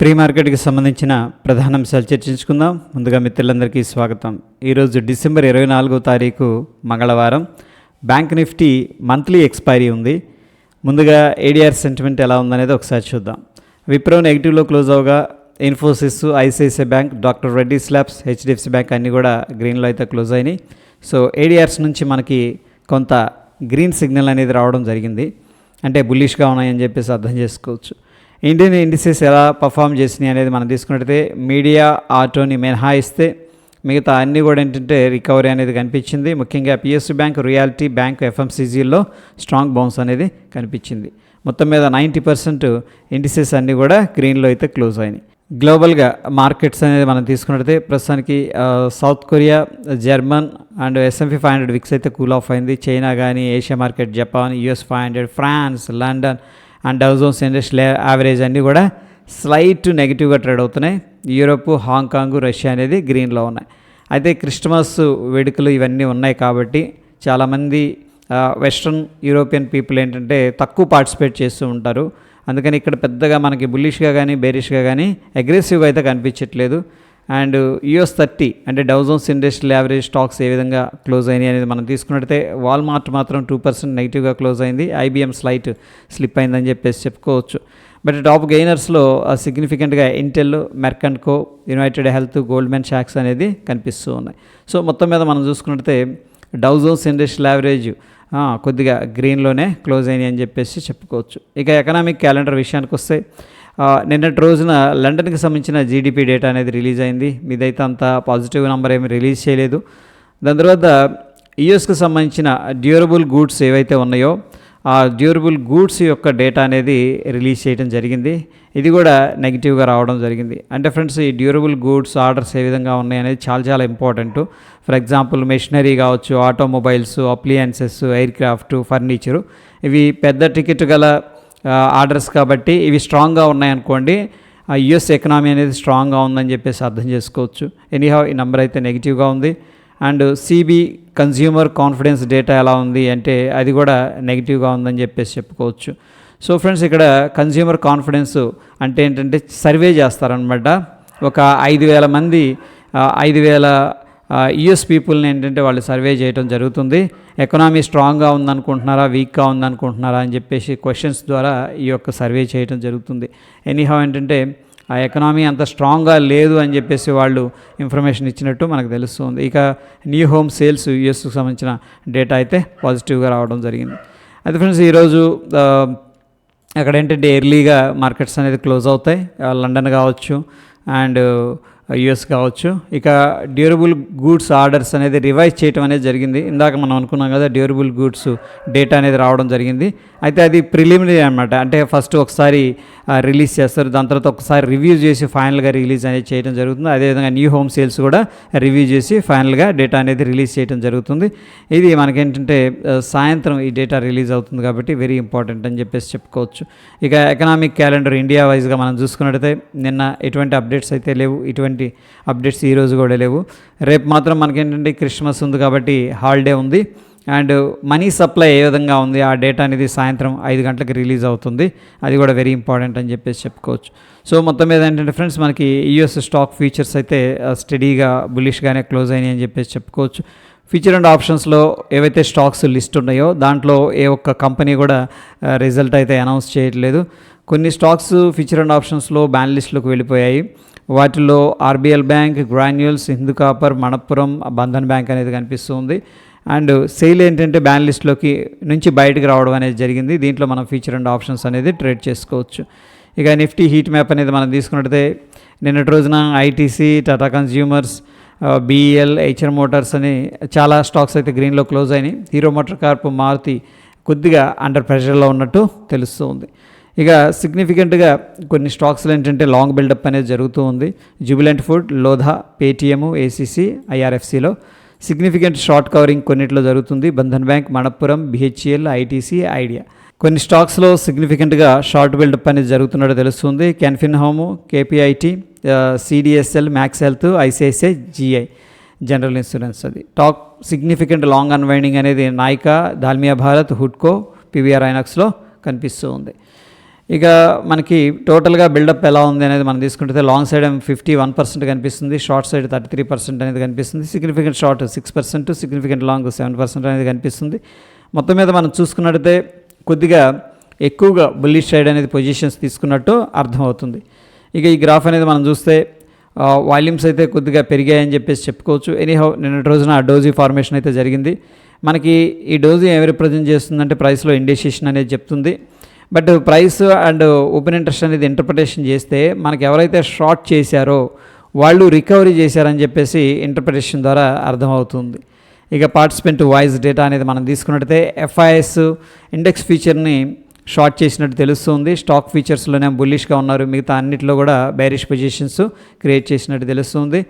Pre మార్కెట్కి సంబంధించిన ప్రధాన అంశాలు చర్చించుకుందాం. ముందుగా మిత్రులందరికీ స్వాగతం. ఈరోజు డిసెంబర్ ఇరవై నాలుగో తారీఖు మంగళవారం. బ్యాంక్ నిఫ్టీ మంత్లీ ఎక్స్పైరీ ఉంది. ముందుగా ఏడిఆర్ సెంటిమెంట్ ఎలా ఉందనేది ఒకసారి చూద్దాం. విప్రో నెగిటివ్లో close అవగా Infosys ICICI bank doctor Reddy labs HDFC bank అన్నీ కూడా గ్రీన్లో అయితే క్లోజ్ అయినాయి. సో ఏడిఆర్స్ నుంచి మనకి కొంత గ్రీన్ సిగ్నల్ అనేది రావడం జరిగింది. అంటే బుల్లిష్గా ఉన్నాయని చెప్పేసి అర్థం చేసుకోవచ్చు. ఇండియన్ ఇండిసెస్ ఎలా పర్ఫామ్ చేసినాయి అనేది మనం తీసుకున్నట్టయితే మీడియా ఆటోని మినహాయిస్తే మిగతా అన్నీ కూడా ఏంటంటే రికవరీ అనేది కనిపించింది. ముఖ్యంగా పిఎస్సి బ్యాంక్ రియాలిటీ బ్యాంక్ ఎఫ్ఎంసీజీల్లో స్ట్రాంగ్ బౌన్స్ అనేది కనిపించింది. మొత్తం మీద నైంటీ పర్సెంట్ ఇండిసెస్ అన్నీ కూడా గ్రీన్లో అయితే క్లోజ్ అయినాయి. గ్లోబల్గా మార్కెట్స్ అనేది మనం తీసుకున్నట్టయితే ప్రస్తుతానికి south Korea German and S&P five hundred VIX అయితే కూల్ ఆఫ్ అయింది. చైనా కానీ Asia market Japan US five hundred France London and Dow Jones industry average అన్నీ కూడా స్లైట్ నెగిటివ్గా ట్రేడ్ అవుతున్నాయి. యూరోప్ హాంకాంగ్ రష్యా అనేది గ్రీన్లో ఉన్నాయి. అయితే క్రిస్టమస్ వేడుకలు ఇవన్నీ ఉన్నాయి కాబట్టి చాలామంది వెస్ట్రన్ యూరోపియన్ పీపుల్ ఏంటంటే తక్కువ పార్టిసిపేట్ చేస్తూ ఉంటారు. అందుకని ఇక్కడ పెద్దగా మనకి బుల్లిష్గా కానీ బేరిష్గా కానీ అగ్రెసివ్గా అయితే కనిపించట్లేదు. అండ్ యుఎస్ థర్టీ అంటే Dow Jones industrial average stocks ఏ విధంగా క్లోజ్ అయినాయి అనేది మనం తీసుకున్నట్టయితే వాల్మార్ట్ మాత్రం టూ పర్సెంట్ నెగిటివ్గా క్లోజ్ అయింది. ఐబిఎం స్లైట్ స్లిప్ అయిందని చెప్పేసి చెప్పుకోవచ్చు. బట్ టాప్ గెయినర్స్లో సిగ్నిఫికెంట్గా Intel Merck and Co United Health Goldman shocks అనేది కనిపిస్తూ ఉన్నాయి. సో మొత్తం మీద మనం చూసుకున్నట్టయితే డౌజోన్స్ ఇండస్ట్రియల్ యావరేజ్ కొద్దిగా గ్రీన్లోనే క్లోజ్ అయినాయి అని చెప్పేసి చెప్పుకోవచ్చు. ఇక ఎకనామిక్ క్యాలెండర్ విషయానికి వస్తే నిన్నటి రోజున లండన్కి సంబంధించిన జీడిపి డేటా అనేది రిలీజ్ అయింది. మీదైతే అంత పాజిటివ్ నెంబర్ ఏమి రిలీజ్ చేయలేదు. దాని తర్వాత యుఎస్కి సంబంధించిన డ్యూరబుల్ గూడ్స్ ఏవైతే ఉన్నాయో ఆ డ్యూరబుల్ గూడ్స్ యొక్క డేటా అనేది రిలీజ్ చేయడం జరిగింది. ఇది కూడా నెగిటివ్గా రావడం జరిగింది. అంటే ఫ్రెండ్స్ ఈ డ్యూరబుల్ గూడ్స్ ఆర్డర్స్ ఏ విధంగా ఉన్నాయి అనేది చాలా చాలా ఇంపార్టెంట్. ఫర్ ఎగ్జాంపుల్ మెషినరీ కావచ్చు automobiles appliances aircraft furniture. ఇవి పెద్ద టికెట్ గల ఆర్డర్స్ కాబట్టి ఇవి స్ట్రాంగ్గా ఉన్నాయనుకోండి యుఎస్ ఎకనామీ అనేది స్ట్రాంగ్గా ఉందని చెప్పేసి అర్థం చేసుకోవచ్చు. ఎనీహౌ ఈ నెంబర్ అయితే నెగిటివ్గా ఉంది. And CB consumer confidence data ఎలా ఉంది అంటే అది కూడా నెగిటివ్గా ఉందని చెప్పేసి చెప్పుకోవచ్చు. సో ఫ్రెండ్స్ ఇక్కడ కన్జ్యూమర్ కాన్ఫిడెన్స్ అంటే ఏంటంటే సర్వే చేస్తారనమాట ఒక ఐదు వేల మంది ఐదు వేల యుఎస్ పీపుల్ని ఏంటంటే వాళ్ళు సర్వే చేయడం జరుగుతుంది. ఎకనామీ స్ట్రాంగ్గా ఉందనుకుంటున్నారా వీక్గా ఉందనుకుంటున్నారా అని చెప్పేసి క్వశ్చన్స్ ద్వారా ఈ యొక్క సర్వే చేయడం జరుగుతుంది. ఎనీహౌ ఏంటంటే ఆ ఎకనామీ అంత స్ట్రాంగ్గా లేదు అని చెప్పేసి వాళ్ళు ఇన్ఫర్మేషన్ ఇచ్చినట్టు మనకు తెలుస్తుంది. ఇక న్యూ హోమ్ సేల్స్ యూఎస్కి సంబంధించిన డేటా అయితే పాజిటివ్గా రావడం జరిగింది. అయితే ఫ్రెండ్స్ ఈరోజు అక్కడ ఏంటంటే ఎర్లీగా మార్కెట్స్ అనేది క్లోజ్ అవుతాయి. లండన్ కావచ్చు అండ్ యుఎస్ కావచ్చు. ఇక డ్యూరబుల్ గూడ్స్ ఆర్డర్స్ అనేది రివైజ్ చేయడం అనేది జరిగింది. ఇందాక మనం అనుకున్నాం కదా డ్యూరబుల్ గూడ్స్ డేటా అనేది రావడం జరిగింది. అయితే అది ప్రిలిమినరీ అనమాట అంటే ఫస్ట్ ఒకసారి రిలీజ్ చేస్తారు. దాని తర్వాత ఒకసారి రివ్యూ చేసి ఫైనల్గా రిలీజ్ అనేది చేయడం జరుగుతుంది. అదేవిధంగా న్యూ హోమ్ సేల్స్ కూడా రివ్యూ చేసి ఫైనల్గా డేటా అనేది రిలీజ్ చేయడం జరుగుతుంది. ఇది మనకేంటంటే సాయంత్రం ఈ డేటా రిలీజ్ అవుతుంది కాబట్టి వెరీ ఇంపార్టెంట్ అని చెప్పేసి చెప్పుకోవచ్చు. ఇక ఎకనామిక్ క్యాలెండర్ ఇండియా వైజ్గా మనం చూసుకున్నట్టయితే నిన్న ఎటువంటి అప్డేట్స్ అయితే లేవు. ఇటువంటి అప్డేట్స్ ఈరోజు కూడా లేవు. రేపు మాత్రం మనకేంటంటే క్రిస్మస్ ఉంది కాబట్టి హాలిడే ఉంది. అండ్ మనీ సప్లై ఏ విధంగా ఉంది? ఆ డేటా అనేది సాయంత్రం ఐదు గంటలకు రిలీజ్ అవుతుంది. అది కూడా వెరీ ఇంపార్టెంట్ అని చెప్పేసి చెప్పుకోవచ్చు. సో మొత్తం మీద ఏంటంటే ఫ్రెండ్స్ మనకి యూఎస్ స్టాక్ ఫీచర్స్ అయితే స్టడీగా బులిష్గానే క్లోజ్ అయినాయి అని చెప్పేసి చెప్పుకోవచ్చు. ఫీచర్ అండ్ ఆప్షన్స్లో ఏవైతే స్టాక్స్ లిస్ట్ ఉన్నాయో దాంట్లో ఏ ఒక్క కంపెనీ కూడా రిజల్ట్ అయితే అనౌన్స్ చేయట్లేదు. కొన్ని స్టాక్స్ ఫీచర్ అండ్ ఆప్షన్స్లో బ్యాన్ లిస్ట్లోకి వెళ్ళిపోయాయి. వాటిలో RBL bank Granules Hindu copper Manappuram Bandhan bank అనేది కనిపిస్తుంది. అండ్ సేల్ ఏంటంటే బ్యాన్ లిస్ట్లోకి నుంచి బయటకు రావడం అనేది జరిగింది. దీంట్లో మనం ఫీచర్ అండ్ ఆప్షన్స్ అనేది ట్రేడ్ చేసుకోవచ్చు. ఇక నిఫ్టీ హీట్ మ్యాప్ అనేది మనం తీసుకున్నట్టయితే నిన్నటి రోజున ITC Tata consumers BEL HR motors అని చాలా స్టాక్స్ అయితే గ్రీన్లో క్లోజ్ అయినాయి. హీరో మోటార్ కార్ప్ మారుతి కొద్దిగా అండర్ ప్రెషర్లో ఉన్నట్టు తెలుస్తుంది. ఇక సిగ్నిఫికెంట్గా కొన్ని స్టాక్స్లో ఏంటంటే లాంగ్ బిల్డప్ అనేది జరుగుతూ ఉంది. Jubilant food Lodha Paytm ACC ఐఆర్ఎఫ్సిలో significant short covering కొన్నిట్లో జరుగుతుంది. Bandhan bank Manappuram BHL ITC Idea కొన్ని స్టాక్స్లో సిగ్నిఫికెంట్గా షార్ట్ బిల్డప్ అనేది జరుగుతున్నట్టు తెలుస్తుంది. Canfin home KPIT CDSL Max Health ICICI GI general insurance అది. టాక్ సిగ్నిఫికెంట్ లాంగ్ అన్వైండింగ్ అనేది నాయికా దాల్మియా భారత్ హుడ్కో పివిఆర్ ఐనాక్స్లో కనిపిస్తూ ఉంది. ఇక మనకి టోటల్గా బిల్డప్ ఎలా ఉంది అనేది మనం తీసుకుంటే long side fifty one percent కనిపిస్తుంది short side thirty three percent అనేది కనిపిస్తుంది significant short six percent significant long seven percent అనేది కనిపిస్తుంది. మొత్తం మీద మనం చూసుకున్నట్టయితే కొద్దిగా ఎక్కువగా బుల్లిష్ సైడ్ అనేది పొజిషన్స్ తీసుకున్నట్టు అర్థమవుతుంది. ఇక ఈ గ్రాఫ్ అనేది మనం చూస్తే వాల్యూమ్స్ అయితే కొద్దిగా పెరిగాయని చెప్పేసి చెప్పుకోవచ్చు. ఎనీహౌ నిన్నటి రోజున డోజీ ఫార్మేషన్ అయితే జరిగింది. మనకి ఈ డోజీ ఏమి రిప్రజెంట్ చేస్తుందంటే ప్రైస్లో ఇండెసిషన్ అనేది చెప్తుంది. But price and open interest అనేది ఇంటర్ప్రిటేషన్ చేస్తే మనకి ఎవరైతే షార్ట్ చేశారో వాళ్ళు రికవరీ చేశారని చెప్పేసి ఇంటర్ప్రిటేషన్ ద్వారా అర్థమవుతుంది. ఇక పార్టిసిపెంట్ వాయిస్ డేటా అనేది మనం తీసుకున్నట్టయితే ఎఫ్ఐఎస్ ఇండెక్స్ ఫీచర్ని షార్ట్ చేసినట్టు తెలుస్తుంది. స్టాక్ ఫీచర్స్లోనే బుల్లిష్గా ఉన్నారు. మిగతా అన్నిటిలో కూడా బ్యారిష్ పొజిషన్స్ క్రియేట్ చేసినట్టు తెలుస్తుంది.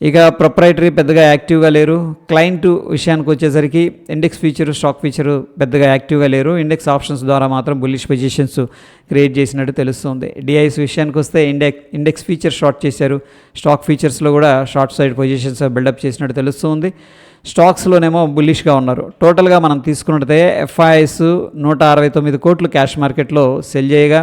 ఇక ప్రొప్రైటరీ పెద్దగా యాక్టివ్గా లేరు. క్లయింట్ విషయానికి వచ్చేసరికి ఇండెక్స్ ఫీచర్ స్టాక్ ఫీచర్ పెద్దగా యాక్టివ్గా లేరు. ఇండెక్స్ ఆప్షన్స్ ద్వారా మాత్రం బుల్లిష్ పొజిషన్స్ క్రియేట్ చేసినట్టు తెలుస్తుంది. డిఐస్ విషయానికి వస్తే ఇండెక్స్ ఇండెక్స్ ఫీచర్ షార్ట్ చేశారు. స్టాక్ ఫీచర్స్లో కూడా షార్ట్ సైడ్ పొజిషన్స్ బిల్డప్ చేసినట్టు తెలుస్తుంది. స్టాక్స్లోనేమో బుల్లిష్గా ఉన్నారు. టోటల్గా మనం తీసుకున్నట్టే ఎఫ్ఐఎస్ నూట అరవై తొమ్మిది కోట్లు క్యాష్ మార్కెట్లో సెల్ చేయగా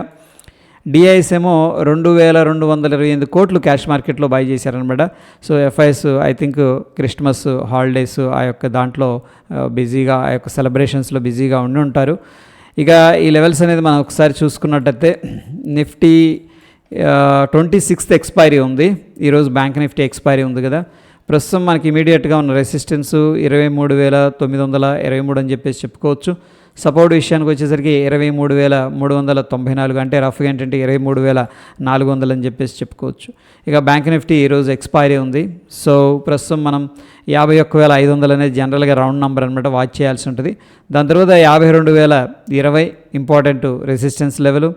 డిఐఎస్ ఏమో రెండు వేల రెండు వందల ఇరవై ఎనిమిది కోట్లు క్యాష్ మార్కెట్లో బై చేశారనమాట. So FIIs I think Christmas holidays ఆ యొక్క దాంట్లో బిజీగా ఆ యొక్క సెలబ్రేషన్స్లో బిజీగా ఉండి ఉంటారు. ఇక ఈ లెవెల్స్ అనేది మనం ఒకసారి చూసుకున్నట్టయితే నిఫ్టీ ట్వంటీ సిక్స్త్ ఎక్స్పైరీ ఉంది. ఈరోజు బ్యాంక్ నిఫ్టీ ఎక్స్పైరీ ఉంది కదా. ప్రస్తుతం మనకి ఇమీడియట్గా ఉన్న రెసిస్టెన్స్ ఇరవై మూడు వేల తొమ్మిది వందల ఇరవై మూడు అని చెప్పేసి చెప్పుకోవచ్చు. సపోర్ట్ విషయానికి వచ్చేసరికి ఇరవై మూడు వేల మూడు వందల తొంభై నాలుగు అంటే రఫ్గా ఏంటంటే ఇరవై మూడు వేల నాలుగు వందలు అని చెప్పేసి చెప్పుకోవచ్చు. ఇక బ్యాంక్ నిఫ్టీ ఈరోజు ఎక్స్పైరీ ఉంది. సో ప్రస్తుతం మనం యాభై ఒక్క వేల ఐదు వందలు అనేది జనరల్గా రౌండ్ నెంబర్ అనమాట వాచ్ చేయాల్సి ఉంటుంది. దాని తర్వాత యాభై రెండు వేల ఇరవై important resistance level.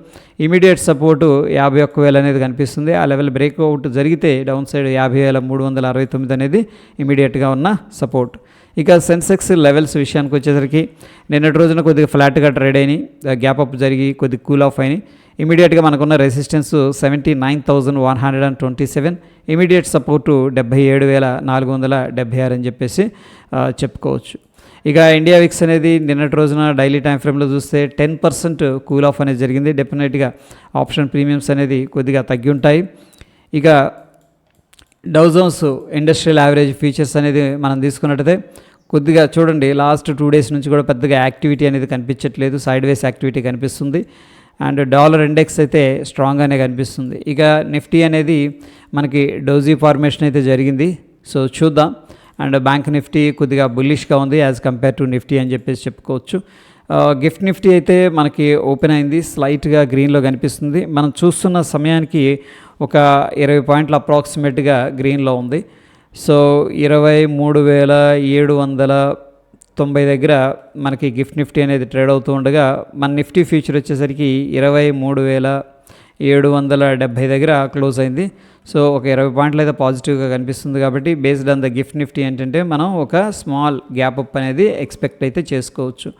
Immediate support యాభై ఒక్క వేలు అనేది కనిపిస్తుంది. ఆ లెవెల్ బ్రేక్అవుట్ జరిగితే డౌన్ సైడ్ యాభై వేల మూడు వందల అరవై తొమ్మిది అనేది ఇమీడియట్గా ఉన్న సపోర్ట్. ఇక సెన్సెక్స్ లెవెల్స్ విషయానికి వచ్చేసరికి నిన్నటి రోజున కొద్దిగా ఫ్లాట్గా ట్రేడ్ అయినాయి. గ్యాప్ అప్ జరిగి కొద్దిగా కూల్ ఆఫ్ అయినాయి. ఇమీడియట్గా మనకున్న resistance seventy nine thousand one hundred and twenty seven immediate support డెబ్బై ఏడు వేల నాలుగు వందల డెబ్బై ఆరు అని చెప్పేసి చెప్పుకోవచ్చు. ఇక ఇండియా విక్స్ అనేది నిన్నటి రోజున డైలీ టైం ఫ్రేమ్లో చూస్తే టెన్ పర్సెంట్ కూల్ ఆఫ్ అనేది జరిగింది. డెఫినెట్గా ఆప్షన్ ప్రీమియమ్స్ అనేది కొద్దిగా తగ్గి ఉంటాయి. ఇక డౌజోన్స్ ఇండస్ట్రియల్ యావరేజ్ ఫీచర్స్ అనేది మనం తీసుకున్నట్టయితే కొద్దిగా చూడండి లాస్ట్ టూ డేస్ నుంచి కూడా పెద్దగా యాక్టివిటీ అనేది కనిపించట్లేదు సైడ్ వేస్ యాక్టివిటీ కనిపిస్తుంది. అండ్ డాలర్ ఇండెక్స్ అయితే స్ట్రాంగ్గానే కనిపిస్తుంది. ఇక నిఫ్టీ అనేది మనకి డోజీ ఫార్మేషన్ అయితే జరిగింది. సో చూద్దాం. అండ్ బ్యాంక్ నిఫ్టీ కొద్దిగా బుల్లిష్గా ఉంది యాజ్ కంపేర్ టు నిఫ్టీ అని చెప్పేసి చెప్పుకోవచ్చు. గిఫ్ట్ నిఫ్టీ అయితే మనకి ఓపెన్ అయింది స్లైట్గా గ్రీన్లో కనిపిస్తుంది. మనం చూస్తున్న సమయానికి ఒక ఇరవై పాయింట్లు అప్రాక్సిమేట్గా గ్రీన్లో ఉంది. సో ఇరవై మూడు వేల ఏడు వందల తొంభై దగ్గర మనకి గిఫ్ట్ నిఫ్టీ అనేది ట్రేడ్ అవుతూ ఉండగా మన నిఫ్టీ ఫ్యూచర్ వచ్చేసరికి ఇరవై మూడు వేల ఏడు వందల డెబ్భై దగ్గర క్లోజ్ అయింది. సో ఒక ఇరవై పాయింట్లు అయితే పాజిటివ్గా కనిపిస్తుంది కాబట్టి based on the gift Nifty ఏంటంటే మనం ఒక స్మాల్ గ్యాప్ అప్ అనేది ఎక్స్పెక్ట్ అయితే చేసుకోవచ్చు.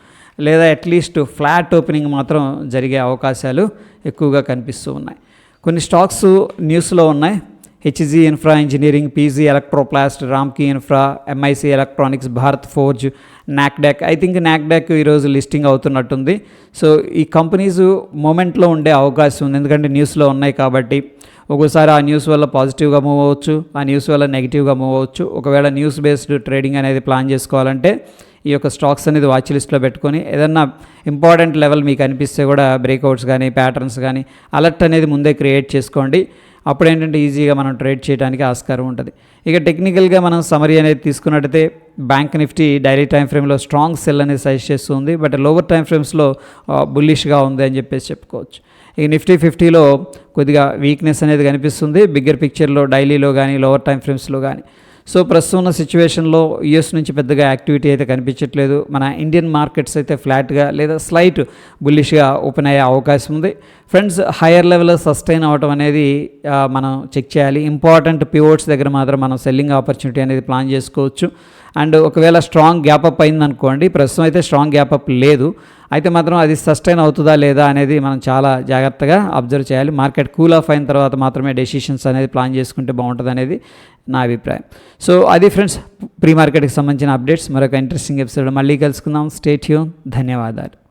లేదా అట్లీస్ట్ ఫ్లాట్ ఓపెనింగ్ మాత్రం జరిగే అవకాశాలు ఎక్కువగా కనిపిస్తూ ఉన్నాయి. కొన్ని స్టాక్స్ న్యూస్లో ఉన్నాయి. HG infra engineering PG electroplast Ramky infra MIC electronics Bharat forge NACDAC I think NACDAC ఈరోజు లిస్టింగ్ అవుతున్నట్టుంది. సో ఈ కంపెనీస్ మూమెంట్లో ఉండే అవకాశం ఉంది. ఎందుకంటే న్యూస్లో ఉన్నాయి కాబట్టి ఒక్కోసారి ఆ న్యూస్ వల్ల పాజిటివ్గా మూవ్ అవ్వచ్చు ఆ న్యూస్ వల్ల నెగిటివ్గా మూవ్ అవ్వచ్చు. ఒకవేళ న్యూస్ బేస్డ్ ట్రేడింగ్ అనేది ప్లాన్ చేసుకోవాలంటే ఈ యొక్క స్టాక్స్ అనేది వాచ్ లిస్ట్లో పెట్టుకొని ఏదన్నా ఇంపార్టెంట్ లెవెల్ మీకు అనిపిస్తే కూడా బ్రేక్అవుట్స్ కానీ ప్యాటర్న్స్ కానీ అలర్ట్ అనేది ముందే క్రియేట్ చేసుకోండి. అప్పుడు ఏంటంటే ఈజీగా మనం ట్రేడ్ చేయడానికి ఆస్కారం ఉంటుంది. ఇక టెక్నికల్గా మనం సమరీ అనేది తీసుకున్నట్టయితే బ్యాంక్ నిఫ్టీ డైలీ టైం ఫ్రేమ్లో స్ట్రాంగ్ సెల్ అనేది సజెస్ట్ చేస్తుంది. బట్ లోవర్ టైం ఫ్రేమ్స్లో బుల్లిష్గా ఉంది అని చెప్పేసి చెప్పుకోవచ్చు. ఈ నిఫ్టీ ఫిఫ్టీలో కొద్దిగా వీక్నెస్ అనేది కనిపిస్తుంది. బిగ్గర్ పిక్చర్లో డైలీలో కానీ లోవర్ టైం ఫ్రేమ్స్లో కానీ సో ప్రస్తుతం ఉన్న సిచ్యువేషన్లో యుఎస్ నుంచి పెద్దగా యాక్టివిటీ అయితే కనిపించట్లేదు. మన ఇండియన్ మార్కెట్స్ అయితే ఫ్లాట్గా లేదా స్లైట్ బుల్లిష్గా ఓపెన్ అయ్యే అవకాశం ఉంది. ఫ్రెండ్స్ హయ్యర్ లెవెల్ సస్టైన్ అవ్వటం అనేది మనం చెక్ చేయాలి. ఇంపార్టెంట్ పివోట్స్ దగ్గర మాత్రం మనం సెల్లింగ్ ఆపర్చునిటీ అనేది ప్లాన్ చేసుకోవచ్చు. అండ్ ఒకవేళ స్ట్రాంగ్ గ్యాప్ అప్ అయిందనుకోండి ప్రస్తుతం అయితే స్ట్రాంగ్ గ్యాప్ అప్ లేదు. అయితే మాత్రం అది సస్టైన్ అవుతుందా లేదా అనేది మనం చాలా జాగ్రత్తగా అబ్జర్వ్ చేయాలి. మార్కెట్ కూల్ ఆఫ్ అయిన తర్వాత మాత్రమే డెసిషన్స్ అనేది ప్లాన్ చేసుకుంటే బాగుంటుంది అనేది నా అభిప్రాయం. సో అది ఫ్రెండ్స్ ప్రీ మార్కెట్కి సంబంధించిన అప్డేట్స్ మరొక ఇంట్రెస్టింగ్ ఎపిసోడ్ మళ్ళీ కలుసుకుందాం. స్టేట్ ధన్యవాదాలు.